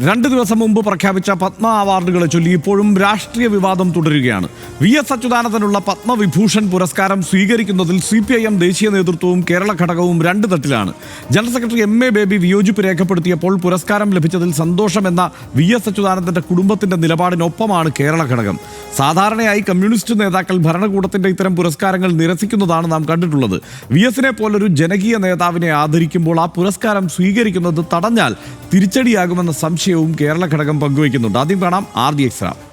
രണ്ട് ദിവസം മുമ്പ് പ്രഖ്യാപിച്ച പത്മ അവാർഡുകളെ ചൊല്ലി ഇപ്പോഴും രാഷ്ട്രീയ വിവാദം തുടരുകയാണ്. വി എസ് അച്യുതാനന്ദനുള്ള പത്മവിഭൂഷൺ പുരസ്കാരം സ്വീകരിക്കുന്നതിൽ സി പി ഐ എം ദേശീയ നേതൃത്വവും കേരള ഘടകവും രണ്ട് തട്ടിലാണ്. General secretary M A Baby വിയോജിപ്പ് രേഖപ്പെടുത്തിയപ്പോൾ പുരസ്കാരം ലഭിച്ചതിൽ സന്തോഷമെന്ന വി എസ് അച്യുതാനന്ദന്റെ കുടുംബത്തിന്റെ നിലപാടിനൊപ്പമാണ് കേരള ഘടകം. സാധാരണയായി കമ്മ്യൂണിസ്റ്റ് നേതാക്കൾ ഭരണകൂടത്തിന്റെ ഇത്തരം പുരസ്കാരങ്ങൾ നിരസിക്കുന്നതാണ് നാം കണ്ടിട്ടുള്ളത്. വി എസിനെ പോലൊരു ജനകീയ നേതാവിനെ ആദരിക്കുമ്പോൾ ആ പുരസ്കാരം സ്വീകരിക്കുന്നത് തടഞ്ഞാൽ തിരിച്ചടിയാകുമെന്ന സംശയവും കേരള ഘടകം പങ്കുവയ്ക്കുന്നുണ്ട്. ആദ്യം കാണാം ആർ ഡി എക്സ് റാം.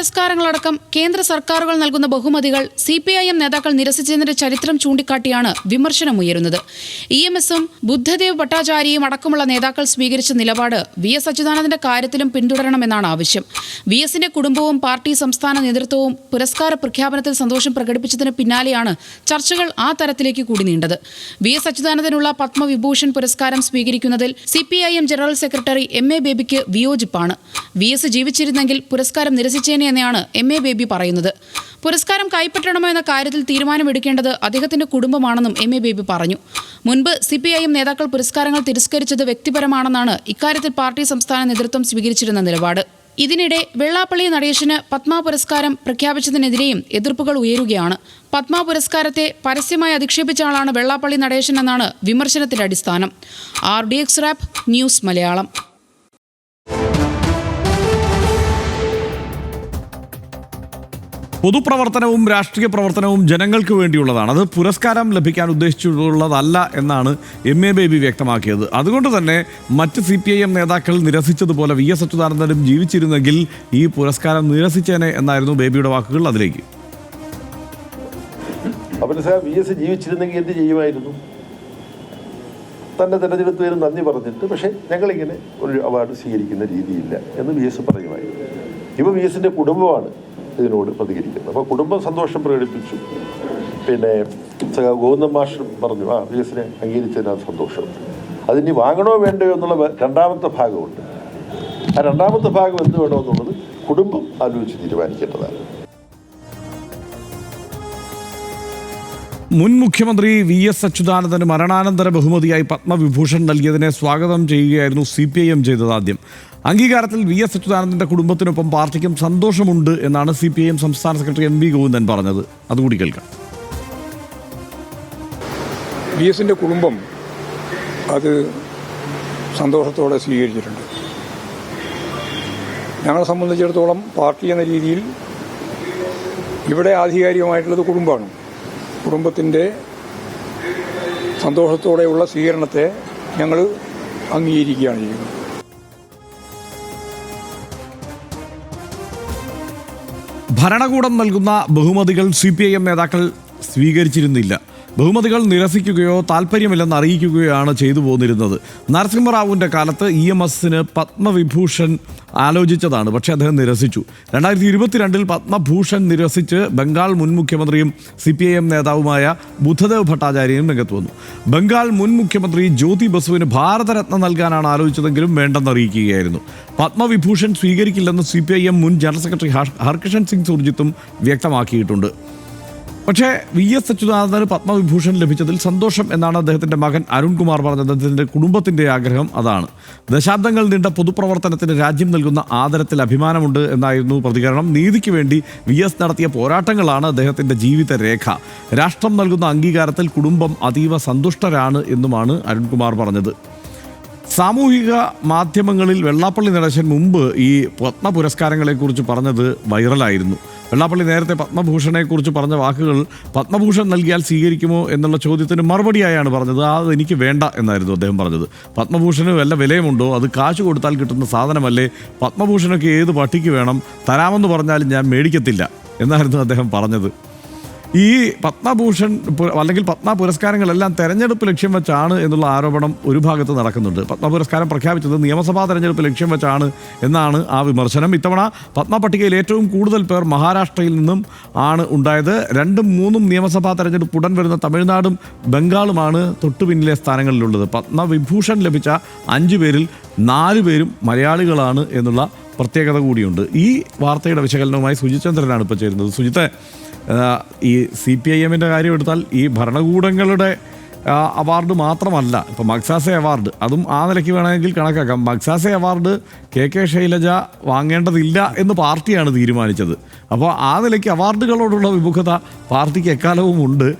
പുരസ്കാരങ്ങളടക്കം കേന്ദ്ര സർക്കാരുകൾ നൽകുന്ന ബഹുമതികൾ സി പി ഐ എം നേതാക്കൾ നിരസിച്ചതിന്റെ ചരിത്രം ചൂണ്ടിക്കാട്ടിയാണ് വിമർശനമുയരുന്നത്. ഇ എം എസും ബുദ്ധദേവ് ഭട്ടാചാര്യയും അടക്കമുള്ള നേതാക്കൾ സ്വീകരിച്ച നിലപാട് വി എസ് അച്യുതാനന്ദന്റെ കാര്യത്തിലും പിന്തുടരണമെന്നാണ് ആവശ്യം. വി എസിന്റെ കുടുംബവും പാർട്ടി സംസ്ഥാന നേതൃത്വവും പുരസ്കാര പ്രഖ്യാപനത്തിൽ സന്തോഷം പ്രകടിപ്പിച്ചതിന് പിന്നാലെയാണ് ചർച്ചകൾ ആ തരത്തിലേക്ക് കൂടി നീണ്ടത്. വി എസ് അച്യുതാനന്ദനുള്ള പത്മവിഭൂഷൺ പുരസ്കാരം സ്വീകരിക്കുന്നതിൽ C P I M general secretary M A ബേബിക്ക് വിയോജിപ്പാണ്. വി എസ് ജീവിച്ചിരുന്നെങ്കിൽ പുരസ്കാരം നിരസിച്ചേനെ എന്നാണ് എം എ ബേബി പറയുന്നത്. പുരസ്കാരം കൈപ്പറ്റണമോ എന്ന കാര്യത്തിൽ തീരുമാനമെടുക്കേണ്ടത് അദ്ദേഹത്തിന്റെ കുടുംബമാണെന്നും എം എ ബേബി പറഞ്ഞു. മുൻപ് സി പി ഐ എം നേതാക്കൾ പുരസ്കാരങ്ങൾ തിരസ്കരിച്ചത് വ്യക്തിപരമാണെന്നാണ് ഇക്കാര്യത്തിൽ പാർട്ടി സംസ്ഥാന നേതൃത്വം സ്വീകരിച്ചിരുന്ന നിലപാട്. ഇതിനിടെ വെള്ളാപ്പള്ളി നടേശന് പത്മ പുരസ്കാരം പ്രഖ്യാപിച്ചതിനെതിരെയും എതിർപ്പുകൾ ഉയരുകയാണ്. പത്മ പുരസ്കാരത്തെ പരസ്യമായി അധിക്ഷേപിച്ച ആളാണ് വെള്ളാപ്പള്ളി നടേശൻ എന്നാണ് വിമർശനത്തിന്റെ അടിസ്ഥാനം. R D X rap news Malayalam. പൊതുപ്രവർത്തനവും രാഷ്ട്രീയ പ്രവർത്തനവും ജനങ്ങൾക്ക് വേണ്ടിയുള്ളതാണ്. അത് പുരസ്കാരം ലഭിക്കാൻ ഉദ്ദേശിച്ചുള്ളതല്ല എന്നാണ് എം എ ബേബി വ്യക്തമാക്കിയത്. അതുകൊണ്ട് തന്നെ മറ്റ് സി പി ഐ എം നേതാക്കൾ നിരസിച്ചതുപോലെ വി എസ് അച്യുതാനന്ദനും ജീവിച്ചിരുന്നെങ്കിൽ ഈ പുരസ്കാരം നിരസിച്ചേനെ എന്നായിരുന്നു ബേബിയുടെ വാക്കുകൾ അതിലേക്ക്. തന്നെ സാർ വി ജീവിച്ചിരുന്നെങ്കിൽ എന്ത് ചെയ്യുമായിരുന്നു? നന്ദി പറഞ്ഞിട്ട് പക്ഷേ ഞങ്ങളിങ്ങനെ ഒരു അവാർഡ് സ്വീകരിക്കുന്ന രീതിയില്ല എന്ന് വി എസ് പറയുമായിരുന്നു. ഇപ്പോൾ വി എസിന്റെ കുടുംബമാണ് ഇതിനോട് പ്രതികരിക്കുന്നത് അപ്പോൾ കുടുംബം സന്തോഷം പ്രകടിപ്പിച്ചു. പിന്നെ ഗോവിന്ദൻ മാഷ് പറഞ്ഞു ആ വി എസിനെ സന്തോഷം. അതിനി വാങ്ങണോ വേണ്ടയോ എന്നുള്ള രണ്ടാമത്തെ ഭാഗമുണ്ട്. ആ രണ്ടാമത്തെ ഭാഗം എന്ത് വേണോ എന്നുള്ളത് കുടുംബം ആലോചിച്ച് തീരുമാനിക്കേണ്ടതാണ്. മുൻ മുഖ്യമന്ത്രി വി എസ് അച്യുതാനന്ദന് മരണാനന്തര ബഹുമതിയായി പത്മവിഭൂഷൺ നൽകിയതിനെ സ്വാഗതം ചെയ്യുകയായിരുന്നു സി പി ഐ എം ചെയ്തത് ആദ്യം. അംഗീകാരത്തിൽ വി എസ് അച്യുതാനന്ദന്റെ കുടുംബത്തിനൊപ്പം പാർട്ടിക്കും സന്തോഷമുണ്ട് എന്നാണ് സി പി ഐ എം സംസ്ഥാന സെക്രട്ടറി എം വി ഗോവിന്ദൻ പറഞ്ഞത്. അതുകൂടി കേൾക്കാം. വി എസിന്റെ കുടുംബം അത് സന്തോഷത്തോടെ സ്വീകരിച്ചിട്ടുണ്ട്. ഞങ്ങളെ സംബന്ധിച്ചിടത്തോളം പാർട്ടി എന്ന രീതിയിൽ ഇവിടെ ആധികാരികമായിട്ടുള്ളത് കുടുംബമാണ്. കുടുംബത്തിന്റെ സന്തോഷത്തോടെയുള്ള സ്വീകരണത്തെ ഞങ്ങൾ അംഗീകരിക്കുകയാണ് ചെയ്യുന്നത്. ഭരണകൂടം നൽകുന്ന ബഹുമതികൾ സി പി ഐ എം നേതാക്കൾ സ്വീകരിച്ചിരുന്നില്ല. ബഹുമതികൾ നിരസിക്കുകയോ താല്പര്യമില്ലെന്ന് അറിയിക്കുകയോ ആണ് ചെയ്തു പോന്നിരുന്നത്. നരസിംഹറാവുവിന്റെ കാലത്ത് ഇ എം എസിന് പത്മവിഭൂഷൺ ആലോചിച്ചതാണ്. പക്ഷേ അദ്ദേഹം നിരസിച്ചു. രണ്ടായിരത്തി ഇരുപത്തിരണ്ടിൽ പത്മഭൂഷൺ നിരസിച്ച് ബംഗാൾ മുൻ മുഖ്യമന്ത്രിയും സി പി ഐ എം നേതാവുമായ ബുദ്ധദേവ് ഭട്ടാചാര്യയും രംഗത്ത് വന്നു. ബംഗാൾ മുൻ മുഖ്യമന്ത്രി ജ്യോതി ബസുവിന് ഭാരതരത്ന നൽകാനാണ് ആലോചിച്ചതെങ്കിലും വേണ്ടെന്ന് അറിയിക്കുകയായിരുന്നു. പത്മവിഭൂഷൺ സ്വീകരിക്കില്ലെന്ന് സി പി ഐ എം മുൻ ജനറൽ സെക്രട്ടറി ഹർ- ഹർകിഷൻ സിംഗ് സുർജിത്തും വ്യക്തമാക്കിയിട്ടുണ്ട്. പക്ഷേ വി എസ് അച്യുതാനന്ദന് പത്മവിഭൂഷൺ ലഭിച്ചതിൽ സന്തോഷം എന്നാണ് അദ്ദേഹത്തിന്റെ മകൻ അരുൺകുമാർ പറഞ്ഞത്. അദ്ദേഹത്തിന്റെ കുടുംബത്തിന്റെ ആഗ്രഹം അതാണ്. ദശാബ്ദങ്ങൾ നീണ്ട പൊതുപ്രവർത്തനത്തിന് രാജ്യം നൽകുന്ന ആദരത്തിൽ അഭിമാനമുണ്ട് എന്നായിരുന്നു പ്രതികരണം. നീതിക്ക് വേണ്ടി വി എസ് നടത്തിയ പോരാട്ടങ്ങളാണ് അദ്ദേഹത്തിന്റെ ജീവിത രേഖ. രാഷ്ട്രം നൽകുന്ന അംഗീകാരത്തിൽ കുടുംബം അതീവ സന്തുഷ്ടരാണ് എന്നുമാണ് അരുൺകുമാർ പറഞ്ഞത്. സാമൂഹിക മാധ്യമങ്ങളിൽ വെള്ളാപ്പള്ളി നടേശൻ മുമ്പ് ഈ പത്മ പുരസ്കാരങ്ങളെക്കുറിച്ച് പറഞ്ഞത് വൈറലായിരുന്നു. വെള്ളാപ്പള്ളി നേരത്തെ പത്മഭൂഷണെക്കുറിച്ച് പറഞ്ഞ വാക്കുകൾ പത്മഭൂഷൺ നൽകിയാൽ സ്വീകരിക്കുമോ എന്നുള്ള ചോദ്യത്തിന് മറുപടിയായാണ് പറഞ്ഞത്. അത് എനിക്ക് വേണ്ട എന്നായിരുന്നു അദ്ദേഹം പറഞ്ഞത്. പത്മഭൂഷന് വല്ല വിലയുമുണ്ടോ? അത് കാശ് കൊടുത്താൽ കിട്ടുന്ന സാധനമല്ലേ? പത്മഭൂഷണൊക്കെ ഏത് പട്ടിക്ക് വേണം? തരാമെന്ന് പറഞ്ഞാലും ഞാൻ മേടിക്കത്തില്ല എന്നായിരുന്നു അദ്ദേഹം പറഞ്ഞത്. ഈ പത്മഭൂഷൺ അല്ലെങ്കിൽ പത്മ പുരസ്കാരങ്ങളെല്ലാം തെരഞ്ഞെടുപ്പ് ലക്ഷ്യം വെച്ചാണ് എന്നുള്ള ആരോപണം ഒരു ഭാഗത്ത് നടക്കുന്നുണ്ട്. പത്മ പുരസ്കാരം പ്രഖ്യാപിച്ചത് നിയമസഭാ തെരഞ്ഞെടുപ്പ് ലക്ഷ്യം വെച്ചാണ് എന്നാണ് ആ വിമർശനം. ഇത്തവണ പത്മ പട്ടികയിൽ ഏറ്റവും കൂടുതൽ പേർ മഹാരാഷ്ട്രയിൽ നിന്നും ആണ് ഉണ്ടായത്. രണ്ടും മൂന്നും നിയമസഭാ തെരഞ്ഞെടുപ്പ് ഉടൻ വരുന്ന തമിഴ്നാടും ബംഗാളുമാണ് തൊട്ടുപിന്നിലെ സ്ഥാനങ്ങളിലുള്ളത്. പത്മവിഭൂഷൺ ലഭിച്ച അഞ്ചു പേരിൽ നാല് പേരും മലയാളികളാണ് എന്നുള്ള പ്രത്യേകത കൂടിയുണ്ട്. ഈ വാർത്തയുടെ വിശകലനവുമായി സുജിചന്ദ്രനാണ് ഇപ്പോൾ ചേരുന്നത്. സുജിത്തെ ഈ സി പി ഐ എമ്മിന്റെ കാര്യം എടുത്താൽ ഈ ഭരണകൂടങ്ങളുടെ അവാർഡ് മാത്രമല്ല ഇപ്പോൾ മക്സാസെ അവാർഡ് അതും ആ നിലയ്ക്ക് വേണമെങ്കിൽ കണക്കാക്കാം. Magsaysay award K K Shailaja വാങ്ങേണ്ടതില്ല എന്ന് പാർട്ടിയാണ് തീരുമാനിച്ചത്. അപ്പോൾ ആ നിലയ്ക്ക് അവാർഡുകളോടുള്ള വിമുഖത പാർട്ടിക്ക് എക്കാലവും ഉണ്ട്.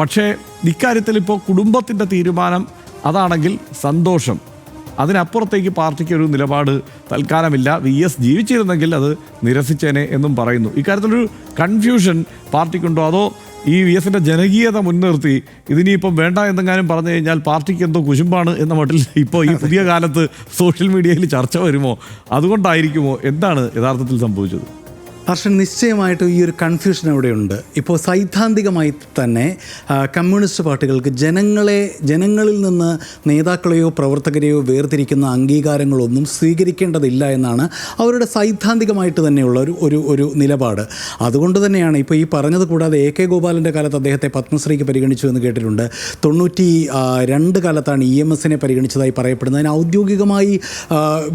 പക്ഷേ ഇക്കാര്യത്തിൽ ഇപ്പോൾ കുടുംബത്തിന്റെ തീരുമാനം അതാണെങ്കിൽ സന്തോഷം. അതിനപ്പുറത്തേക്ക് പാർട്ടിക്ക് ഒരു നിലപാട് തൽക്കാലമില്ല. വി എസ് ജീവിച്ചിരുന്നെങ്കിൽ അത് നിരസിച്ചേനെ എന്നും പറയുന്നു. ഇക്കാര്യത്തിലൊരു കൺഫ്യൂഷൻ പാർട്ടിക്കുണ്ടോ? അതോ ഈ വി എസിന്റെ ജനകീയത മുൻനിർത്തി ഇതിനിയിപ്പം വേണ്ട എന്തെങ്കിലും പറഞ്ഞു കഴിഞ്ഞാൽ പാർട്ടിക്ക് എന്തോ കുശുമ്പാണ് എന്ന മട്ടിൽ ഇപ്പോൾ ഈ പുതിയ കാലത്ത് സോഷ്യൽ മീഡിയയിൽ ചർച്ച വരുമോ? അതുകൊണ്ടായിരിക്കുമോ? എന്താണ് യഥാർത്ഥത്തിൽ സംഭവിച്ചത്? ഹർഷൻ നിശ്ചയമായിട്ടും ഈ ഒരു കൺഫ്യൂഷൻ അവിടെയുണ്ട്. ഇപ്പോൾ സൈദ്ധാന്തികമായി തന്നെ കമ്മ്യൂണിസ്റ്റ് പാർട്ടികൾക്ക് ജനങ്ങളെ ജനങ്ങളിൽ നിന്ന് നേതാക്കളെയോ പ്രവർത്തകരെയോ വേർതിരിക്കുന്ന അംഗീകാരങ്ങളൊന്നും സ്വീകരിക്കേണ്ടതില്ല എന്നാണ് അവരുടെ സൈദ്ധാന്തികമായിട്ട് തന്നെയുള്ള ഒരു ഒരു ഒരു നിലപാട്. അതുകൊണ്ട് തന്നെയാണ് ഇപ്പോൾ ഈ പറഞ്ഞത് കൂടാതെ എ കെ ഗോപാലന്റെ കാലത്ത് അദ്ദേഹത്തെ പത്മശ്രീക്ക് പരിഗണിച്ചു എന്ന് കേട്ടിട്ടുണ്ട്. തൊണ്ണൂറ്റി രണ്ട് കാലത്താണ് ഇ എം എസിനെ പരിഗണിച്ചതായി പറയപ്പെടുന്നത്. അതിന് ഔദ്യോഗികമായി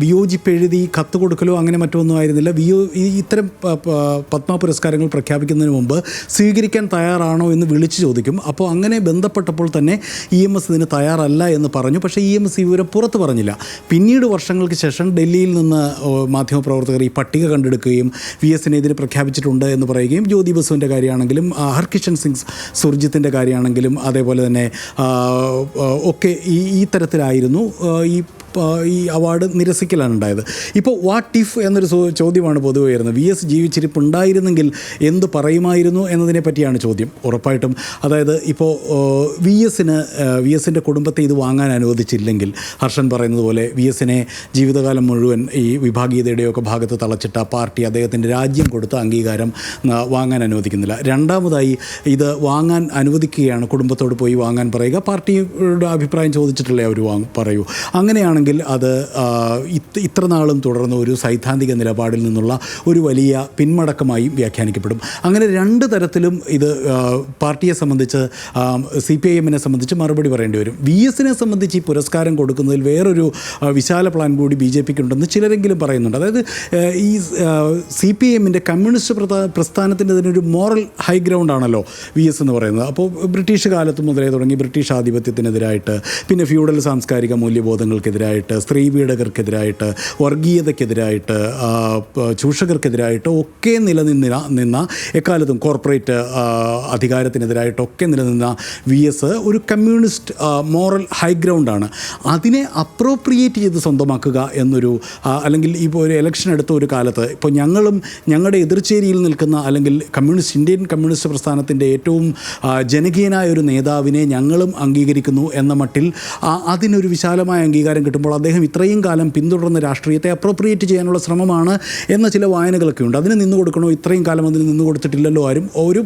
വിയോജിപ്പെഴുതി കത്ത് കൊടുക്കലോ അങ്ങനെ മറ്റൊന്നും ആയിരുന്നില്ല. വിയോ ഇത്തരം പത്മ പുരസ്കാരങ്ങൾ പ്രഖ്യാപിക്കുന്നതിന് മുമ്പ് സ്വീകരിക്കാൻ തയ്യാറാണോ എന്ന് വിളിച്ചു ചോദിക്കും. അപ്പോൾ അങ്ങനെ ബന്ധപ്പെട്ടപ്പോൾ തന്നെ ഇ എം എസ് ഇതിന് തയ്യാറല്ല എന്ന് പറഞ്ഞു. പക്ഷേ ഇ എം എസ് ഈ വിവരം പുറത്ത് പറഞ്ഞില്ല. പിന്നീട് വർഷങ്ങൾക്ക് ശേഷം ഡൽഹിയിൽ നിന്ന് മാധ്യമപ്രവർത്തകർ ഈ പട്ടിക കണ്ടെടുക്കുകയും വി എസിനെ ഇതിന് പ്രഖ്യാപിച്ചിട്ടുണ്ട് എന്ന് പറയുകയും ജ്യോതി ബസുവിന്റെ കാര്യമാണെങ്കിലും ഹർകിഷൻ സിംഗ് സുർജിത്തിന്റെ കാര്യമാണെങ്കിലും അതേപോലെ തന്നെ ഒക്കെ ഈ ഈ തരത്തിലായിരുന്നു. ഈ ഈ അവാർഡ് നിരസിക്കലാണ് ഉണ്ടായത് ഇപ്പോൾ വാട്ട് ഇഫ് എന്നൊരു ചോദ്യമാണ് പൊതുവെ വരുന്നത് വി എസ് ജീവിച്ചിരിപ്പുണ്ടായിരുന്നെങ്കിൽ എന്ത് പറയുമായിരുന്നു എന്നതിനെ പറ്റിയാണ് ചോദ്യം ഉറപ്പായിട്ടും. അതായത് ഇപ്പോൾ വി എസിന് വി എസിന്റെ കുടുംബത്തെ ഇത് വാങ്ങാൻ അനുവദിച്ചില്ലെങ്കിൽ ഹർഷൻ പറയുന്നത് പോലെ വി എസിനെ ജീവിതകാലം മുഴുവൻ ഈ വിഭാഗീയതയുടെയൊക്കെ ഭാഗത്ത് തളച്ചിട്ട പാർട്ടി അദ്ദേഹത്തിന്റെ രാജ്യം കൊടുത്ത അംഗീകാരം വാങ്ങാൻ അനുവദിക്കുന്നില്ല. രണ്ടാമതായി ഇത് വാങ്ങാൻ അനുവദിക്കുകയാണ് കുടുംബത്തോട് പോയി വാങ്ങാൻ പറയുക. പാർട്ടിയുടെ അഭിപ്രായം ചോദിച്ചിട്ടല്ലേ അവർ വാങ്ങ പറയൂ. അങ്ങനെയാണെങ്കിൽ അത് ഇത്ര നാളും തുടർന്ന ഒരു സൈദ്ധാന്തിക നിലപാടിൽ നിന്നുള്ള ഒരു വലിയ പിന്മടക്കമായും വ്യാഖ്യാനിക്കപ്പെടും. അങ്ങനെ രണ്ട് തരത്തിലും ഇത് പാർട്ടിയെ സംബന്ധിച്ച് സി പി ഐ എമ്മിനെ സംബന്ധിച്ച് മറുപടി പറയേണ്ടി വരും. വി എസിനെ സംബന്ധിച്ച് ഈ പുരസ്കാരം കൊടുക്കുന്നതിൽ വേറൊരു വിശാല പ്ലാൻ കൂടി ബി ജെ പിക്ക് ഉണ്ടെന്ന് ചിലരെങ്കിലും പറയുന്നുണ്ട്. അതായത് ഈ സി പി എമ്മിന്റെ കമ്മ്യൂണിസ്റ്റ് പ്രസ്ഥാ- പ്രസ്ഥാനത്തിന്റെ ഇതിനൊരു മോറൽ ഹൈ ഗ്രൗണ്ട് ആണല്ലോ വി എസ് എന്ന് പറയുന്നത്. അപ്പോൾ ബ്രിട്ടീഷ് കാലത്ത് മുതലേ തുടങ്ങി ബ്രിട്ടീഷ് ആധിപത്യത്തിനെതിരായിട്ട് പിന്നെ ഫ്യൂഡൽ സാംസ്കാരിക മൂല്യബോധങ്ങൾക്കെതിരായിട്ട് സ്ത്രീ പീഡകർക്കെതിരായിട്ട് വർഗീയതയ്ക്കെതിരായിട്ട് ചൂഷകർക്കെതിരായിട്ട് ഒക്കെ നിലനിന്ന നിന്ന എക്കാലത്തും കോർപ്പറേറ്റ് അധികാരത്തിനെതിരായിട്ട് അധികാരത്തിനെതിരായിട്ടൊക്കെ നിലനിന്ന വി എസ് ഒരു കമ്മ്യൂണിസ്റ്റ് മോറൽ ഹൈഗ്രൗണ്ടാണ് അതിനെ അപ്രോപ്രിയേറ്റ് ചെയ്ത് സ്വന്തമാക്കുക എന്നൊരു അല്ലെങ്കിൽ ഇപ്പോൾ ഒരു ഇലക്ഷൻ എടുത്ത ഒരു കാലത്ത് ഇപ്പോൾ ഞങ്ങളും ഞങ്ങളുടെ എതിർചേരിയിൽ നിൽക്കുന്ന അല്ലെങ്കിൽ കമ്മ്യൂണിസ്റ്റ് ഇന്ത്യൻ കമ്മ്യൂണിസ്റ്റ് പ്രസ്ഥാനത്തിന്റെ ഏറ്റവും ജനകീയനായ ഒരു നേതാവിനെ ഞങ്ങളും അംഗീകരിക്കുന്നു എന്ന മട്ടിൽ അതിനൊരു വിശാലമായ അംഗീകാരം കിട്ടുമ്പോൾ അദ്ദേഹം ഇത്രയും കാലം പിന്തുടർന്ന രാഷ്ട്രീയത്തെ അപ്രോപ്രിയേറ്റ് ചെയ്യാനുള്ള ശ്രമമാണ് എന്ന ചില വായനകളൊക്കെ ഉണ്ട്. അതിന് നിന്ന് കൊടുക്കണോ? ഇത്രയും കാലം അതിന് നിന്ന് കൊടുത്തിട്ടില്ലല്ലോ ആരും. ഒരു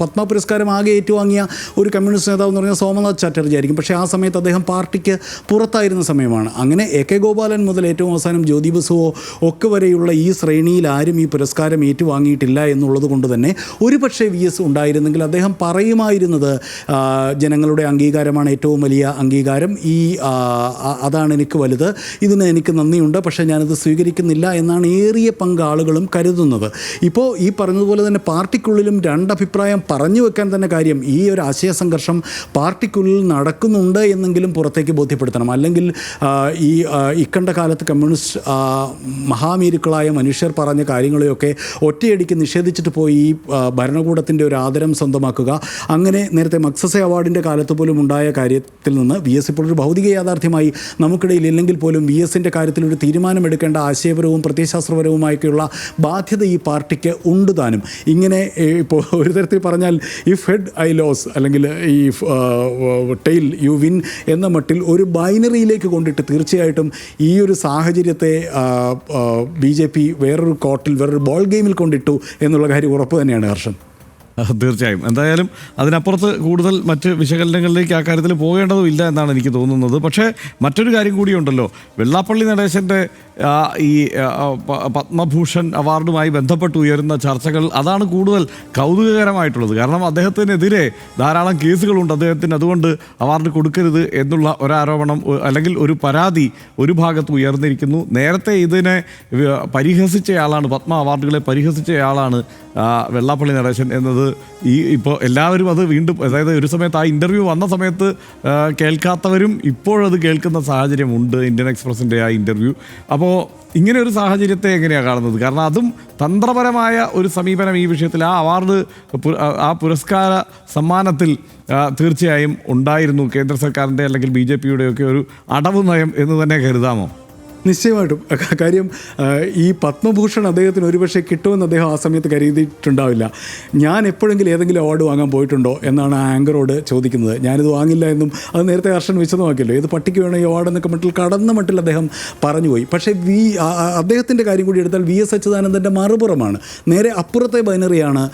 പത്മ പുരസ്കാരം ആകെ ഏറ്റുവാങ്ങിയ ഒരു കമ്മ്യൂണിസ്റ്റ് നേതാവ് എന്ന് പറഞ്ഞാൽ സോമനാഥ് ചാറ്റർജി ആയിരിക്കും. പക്ഷേ ആ സമയത്ത് അദ്ദേഹം പാർട്ടിക്ക് പുറത്തായിരുന്ന സമയമാണ്. അങ്ങനെ എ കെ ഗോപാലൻ മുതൽ ഏറ്റവും അവസാനം ജ്യോതി ബസുവോ ഒക്കെ വരെയുള്ള ഈ ശ്രേണിയിൽ ആരും ഈ പുരസ്കാരം ഏറ്റുവാങ്ങിയിട്ടില്ല എന്നുള്ളത് കൊണ്ട് തന്നെ ഒരു പക്ഷേ വി എസ് ഉണ്ടായിരുന്നെങ്കിൽ അദ്ദേഹം പറയുമായിരുന്നത് ജനങ്ങളുടെ അംഗീകാരമാണ് ഏറ്റവും വലിയ അംഗീകാരം. ഈ അതാണ് എനിക്ക് വലുത്. ഇതിന് എനിക്ക് നന്ദിയുണ്ട്. പക്ഷേ ഞാനത് സ്വീകരിക്കുന്നില്ല എന്നാണ് ഏറിയ പങ്ക് ആളുകളും കരുതുന്നത്. ഇപ്പോൾ ഈ പറഞ്ഞതുപോലെ തന്നെ പാർട്ടിക്കുള്ളിലും രണ്ടഭിപ്രായം പറഞ്ഞു വെക്കാൻ തന്നെ കാര്യം ഈ ഒരു ആശയ സംഘർഷം പാർട്ടിക്കുള്ളിൽ നടക്കുന്നുണ്ട് എന്നെങ്കിലും പുറത്തേക്ക് ബോധ്യപ്പെടുത്തണം. അല്ലെങ്കിൽ ഈ ഇക്കണ്ട കാലത്ത് കമ്മ്യൂണിസ്റ്റ് മഹാമീരുക്കളായ മനുഷ്യർ പറഞ്ഞ കാര്യങ്ങളെയൊക്കെ ഒറ്റയടിക്ക് നിഷേധിച്ചിട്ട് പോയി ഈ ഭരണകൂടത്തിന്റെ ഒരു ആദരം സ്വന്തമാക്കുക. അങ്ങനെ നേരത്തെ മക്സസെ അവാർഡിന്റെ കാലത്ത് പോലും ഉണ്ടായ കാര്യത്തിൽ നിന്ന് വി എസ് ഇപ്പോൾ ഒരു ഭൗതിക യാഥാർത്ഥ്യമായി നമുക്കിടയിൽ ഇല്ലെങ്കിൽ പോലും വി എസിന്റെ കാര്യത്തിൽ ഒരു തീരുമാനമെടുക്കേണ്ട ആശയപരവും പ്രത്യയശാസ്ത്രപരവുമായൊക്കെയുള്ള ബാധ്യത ഈ പാർട്ടിക്ക് ഉണ്ട് താനും. ഇങ്ങനെ ഇപ്പോൾ ഒരു തരത്തിൽ പറഞ്ഞാൽ ഇഫ് ഹെഡ് ഐ ലോസ് അല്ലെങ്കിൽ ഈ ടെയിൽ യു വിൻ എന്ന മട്ടിൽ ഒരു ബൈനറിയിലേക്ക് കൊണ്ടിട്ട് തീർച്ചയായിട്ടും ഈ ഒരു സാഹചര്യത്തെ ബി ജെ പി വേറൊരു കോർട്ടിൽ വേറൊരു ബോൾ ഗെയിമിൽ കൊണ്ടിട്ടു എന്നുള്ള കാര്യം ഉറപ്പ് തന്നെയാണ് ഹർഷൻ. തീർച്ചയായും. എന്തായാലും അതിനപ്പുറത്ത് കൂടുതൽ മറ്റ് വിശകലനങ്ങളിലേക്ക് ആ കാര്യത്തിൽ പോകേണ്ടതുമില്ല എന്നാണ് എനിക്ക് തോന്നുന്നത്. പക്ഷേ മറ്റൊരു കാര്യം കൂടിയുണ്ടല്ലോ വെള്ളാപ്പള്ളി നടേശന്റെ ഈ പത്മഭൂഷൺ അവാർഡുമായി ബന്ധപ്പെട്ട് ഉയരുന്ന ചർച്ചകൾ അതാണ് കൂടുതൽ കൗതുകകരമായിട്ടുള്ളത്. കാരണം അദ്ദേഹത്തിനെതിരെ ധാരാളം കേസുകളുണ്ട്. അദ്ദേഹത്തിന് അതുകൊണ്ട് അവാർഡ് കൊടുക്കരുത് എന്നുള്ള ഒരാരോപണം അല്ലെങ്കിൽ ഒരു പരാതി ഒരു ഭാഗത്ത് ഉയർന്നിരിക്കുന്നു. നേരത്തെ ഇതിനെ പരിഹസിച്ചയാളാണ് പത്മ അവാർഡുകളെ പരിഹസിച്ചയാളാണ് വെള്ളാപ്പള്ളി നടേശൻ എന്നത് ഈ ഇപ്പോൾ എല്ലാവരും അത് വീണ്ടും അതായത് ഒരു സമയത്ത് ആ ഇന്റർവ്യൂ വന്ന സമയത്ത് കേൾക്കാത്തവരും ഇപ്പോഴത് കേൾക്കുന്ന സാഹചര്യമുണ്ട് ഇന്ത്യൻ എക്സ്പ്രസിന്റെ ആ ഇന്റർവ്യൂ അപ്പോൾ ഇങ്ങനെ ഒരു സാഹചര്യത്തെ എങ്ങനെയാണ് കാണുന്നത്? കാരണം അതും തന്ത്രപരമായ ഒരു സമീപനം ഈ വിഷയത്തിൽ ആ അവാർഡ് ആ പുരസ്കാര സമ്മാനത്തിൽ തീർച്ചയായും ഉണ്ടായിരുന്നു കേന്ദ്ര സർക്കാരിന്റെ അല്ലെങ്കിൽ ബി ജെ പിയുടെയൊക്കെ ഒരു അടവ് നയം എന്ന് തന്നെ കരുതാമോ? നിശ്ചയമായിട്ടും. കാര്യം ഈ പത്മഭൂഷൺ അദ്ദേഹത്തിന് ഒരുപക്ഷെ കിട്ടുമെന്ന് അദ്ദേഹം ആ സമയത്ത് കരുതിയിട്ടുണ്ടാവില്ല. ഞാൻ എപ്പോഴെങ്കിലും ഏതെങ്കിലും അവാർഡ് വാങ്ങാൻ പോയിട്ടുണ്ടോ എന്നാണ് ആ ആങ്കറോട് ചോദിക്കുന്നത്. ഞാനിത് വാങ്ങില്ല എന്നും അത് നേരത്തെ ഹർഷൻ വിശദമാക്കിയല്ലോ. ഏത് പട്ടിക്ക് വേണം ഈ അവാർഡ് എന്നൊക്കെ മട്ടിൽ കടന്ന മട്ടിൽ അദ്ദേഹം പറഞ്ഞുപോയി. പക്ഷേ വി അദ്ദേഹത്തിന്റെ കാര്യം കൂടി എടുത്താൽ വി എസ് അച്യുതാനന്ദന്റെ മറുപുറമാണ്. നേരെ അപ്പുറത്തെ ബൈനറിയാണ്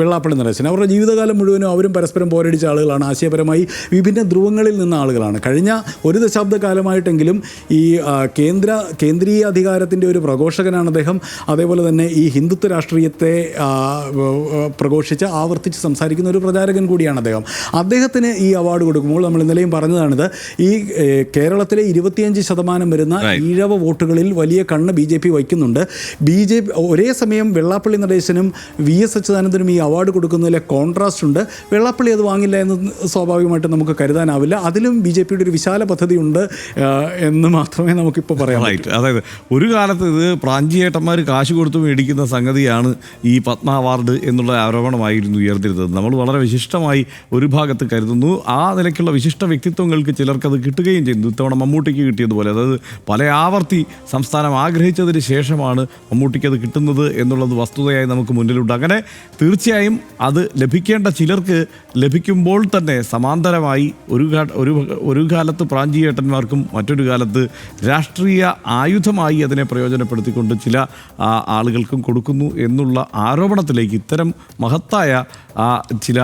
വെള്ളാപ്പള്ളി നരേശൻ അവരുടെ ജീവിതകാലം മുഴുവനും അവരും പരസ്പരം പോരടിച്ച ആളുകളാണ്. ആശയപരമായി വിഭിന്ന ധ്രുവങ്ങളിൽ നിന്ന ആളുകളാണ്. കഴിഞ്ഞ ഒരു ദശാബ്ദ കാലമായിട്ടെങ്കിലും ഈ കേന്ദ്ര കേന്ദ്രീയ അധികാരത്തിന്റെ ഒരു പ്രഘോഷകനാണ് അദ്ദേഹം. അതേപോലെ തന്നെ ഈ ഹിന്ദുത്വ രാഷ്ട്രീയത്തെ പ്രഘോഷിച്ച് ആവർത്തിച്ച് സംസാരിക്കുന്ന ഒരു പ്രചാരകൻ കൂടിയാണ് അദ്ദേഹം. അദ്ദേഹത്തിന് ഈ അവാർഡ് കൊടുക്കുമ്പോൾ നമ്മൾ ഇന്നലെയും പറഞ്ഞതാണിത്. ഈ കേരളത്തിലെ ഇരുപത്തിയഞ്ച് ശതമാനം വരുന്ന ഈഴവ വോട്ടുകളിൽ വലിയ കണ്ണ് ബി ജെ പി വയ്ക്കുന്നുണ്ട് ബി ജെ പി ഒരേ സമയം വെള്ളാപ്പള്ളി നടേശനും വി എസ് അച്യുതാനന്ദനും ഈ അവാർഡ് കൊടുക്കുന്നതിലെ കോൺട്രാസ്റ്റ് ഉണ്ട്. വെള്ളാപ്പള്ളി അത് വാങ്ങില്ല എന്ന് സ്വാഭാവികമായിട്ടും നമുക്ക് കരുതാനാവില്ല. അതിലും ബി ജെ പിയുടെ ഒരു വിശാല പദ്ധതിയുണ്ട് എന്ന് മാത്രമേ നമുക്കിപ്പോൾ പറയാം റൈറ്റ് അതായത് ഒരു കാലത്ത് ഇത് പ്രാഞ്ചിയേട്ടന്മാർ കാശ് കൊടുത്ത് മേടിക്കുന്ന സംഗതിയാണ് ഈ പത്മ അവാർഡ് എന്നുള്ള ആരോപണമായിരുന്നു ഉയർത്തിരുന്നത്. നമ്മൾ വളരെ വിശിഷ്ടമായി ഒരു ഭാഗത്ത് കരുതുന്നു. ആ നിലയ്ക്കുള്ള വിശിഷ്ട വ്യക്തിത്വങ്ങൾക്ക് ചിലർക്കത് കിട്ടുകയും ചെയ്യുന്നു ഇത്തവണ മമ്മൂട്ടിക്ക് കിട്ടിയതുപോലെ. അതായത് പല ആവർത്തി സംസ്ഥാനം ആഗ്രഹിച്ചതിന് ശേഷമാണ് മമ്മൂട്ടിക്ക് അത് കിട്ടുന്നത് എന്നുള്ളത് വസ്തുതയായി നമുക്ക് മുന്നിലുണ്ട്. അങ്ങനെ തീർച്ചയായും അത് ലഭിക്കേണ്ട ചിലർക്ക് ലഭിക്കുമ്പോൾ തന്നെ സമാന്തരമായി ഒരു ഒരു ഒരു കാലത്ത് പ്രാഞ്ചിയേട്ടന്മാർക്കും മറ്റൊരു കാലത്ത് രാഷ്ട്രീയ ആയുധമായി അതിനെ പ്രയോജനപ്പെടുത്തിക്കൊണ്ട് ചില ആളുകൾക്കും കൊടുക്കുന്നു എന്നുള്ള ആരോപണത്തിലേക്ക് ഇത്തരം മഹത്തായ ചില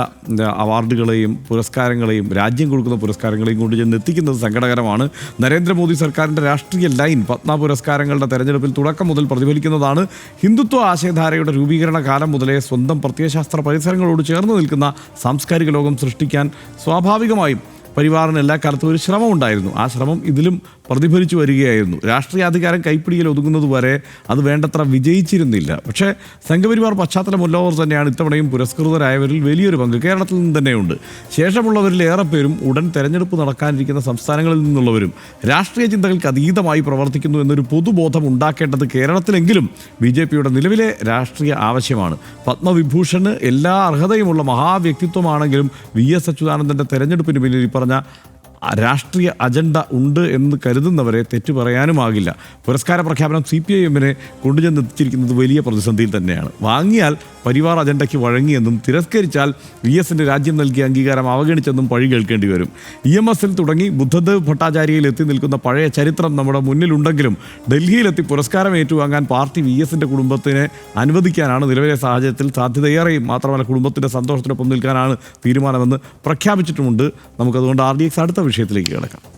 അവാർഡുകളെയും പുരസ്കാരങ്ങളെയും രാജ്യം കൊടുക്കുന്ന പുരസ്കാരങ്ങളെയും കൊണ്ട് ചെന്ന് എത്തിക്കുന്നത് സങ്കടകരമാണ്. നരേന്ദ്രമോദി സർക്കാരിന്റെ രാഷ്ട്രീയ ലൈൻ പത്മ പുരസ്കാരങ്ങളുടെ തെരഞ്ഞെടുപ്പിൽ തുടക്കം മുതൽ പ്രതിഫലിക്കുന്നതാണ്. ഹിന്ദുത്വ ആശയധാരയുടെ രൂപീകരണ കാലം മുതലേ സ്വന്തം പ്രത്യയശാസ്ത്ര പരിസരങ്ങളോട് ചേർന്ന് നിൽക്കുന്ന സാംസ്കാരിക ലോകം സൃഷ്ടിക്കാൻ സ്വാഭാവികമായും പരിവാറിന് എല്ലാ കാലത്തും ഒരു ശ്രമം ഉണ്ടായിരുന്നു. ആ ശ്രമം ഇതിലും പ്രതിഫലിച്ചു വരികയായിരുന്നു. രാഷ്ട്രീയ അധികാരം കൈപ്പിടിയിൽ ഒതുങ്ങുന്നത് വരെ അത് വേണ്ടത്ര വിജയിച്ചിരുന്നില്ല. പക്ഷേ സംഘപരിവാർ പശ്ചാത്തലമുള്ളവർ തന്നെയാണ് ഇത്തവണയും പുരസ്കൃതരായവരിൽ വലിയൊരു പങ്ക് കേരളത്തിൽ നിന്ന് തന്നെയുണ്ട്. ശേഷമുള്ളവരിൽ ഏറെ പേരും ഉടൻ തെരഞ്ഞെടുപ്പ് നടക്കാനിരിക്കുന്ന സംസ്ഥാനങ്ങളിൽ നിന്നുള്ളവരും രാഷ്ട്രീയ ചിന്തകൾക്ക് അതീതമായി പ്രവർത്തിക്കുന്നു എന്നൊരു പൊതുബോധം ഉണ്ടാക്കേണ്ടത് കേരളത്തിലെങ്കിലും ബി ജെ പിയുടെ നിലവിലെ രാഷ്ട്രീയ ആവശ്യമാണ്. പത്മവിഭൂഷണ് എല്ലാ അർഹതയുമുള്ള മഹാവ്യക്തിത്വമാണെങ്കിലും വി എസ് അച്യുതാനന്ദന്റെ തെരഞ്ഞെടുപ്പിന് പിന്നിൽ ഈ പറഞ്ഞ ആ രാഷ്ട്രീയ അജണ്ട ഉണ്ട് എന്ന് കരുതുന്നവരെ തെറ്റു പറയാനുമാകില്ല. പുരസ്കാര പ്രഖ്യാപനം സി പി ഐ എമ്മിനെ കൊണ്ടുചെന്ന് എത്തിച്ചിരിക്കുന്നത് വലിയ പ്രതിസന്ധിയിൽ തന്നെയാണ്. വാങ്ങിയാൽ പരിവാർ അജണ്ടയ്ക്ക് വഴങ്ങിയെന്നും തിരസ്കരിച്ചാൽ വി എസിന്റെ രാജ്യം നൽകിയ അംഗീകാരം അവഗണിച്ചെന്നും പഴി കേൾക്കേണ്ടി വരും. ഇ എം എസിൽ തുടങ്ങി ബുദ്ധദേവ് ഭട്ടാചാര്യയിൽ എത്തി നിൽക്കുന്ന പഴയ ചരിത്രം നമ്മുടെ മുന്നിലുണ്ടെങ്കിലും ഡൽഹിയിലെത്തി പുരസ്കാരം ഏറ്റുവാങ്ങാൻ പാർട്ടി വി എസിന്റെ കുടുംബത്തിനെ അനുവദിക്കാനാണ് നിലവിലെ സാഹചര്യത്തിൽ സാധ്യതയേറെയും മാത്രമല്ല കുടുംബത്തിന്റെ സന്തോഷത്തിനൊപ്പം നിൽക്കാനാണ് തീരുമാനമെന്ന് പ്രഖ്യാപിച്ചിട്ടുമുണ്ട്. നമുക്കതുകൊണ്ട് ആർ ഡി എക്സ് അടുത്ത വിഷയത്തിലേക്ക് കിടക്കാം.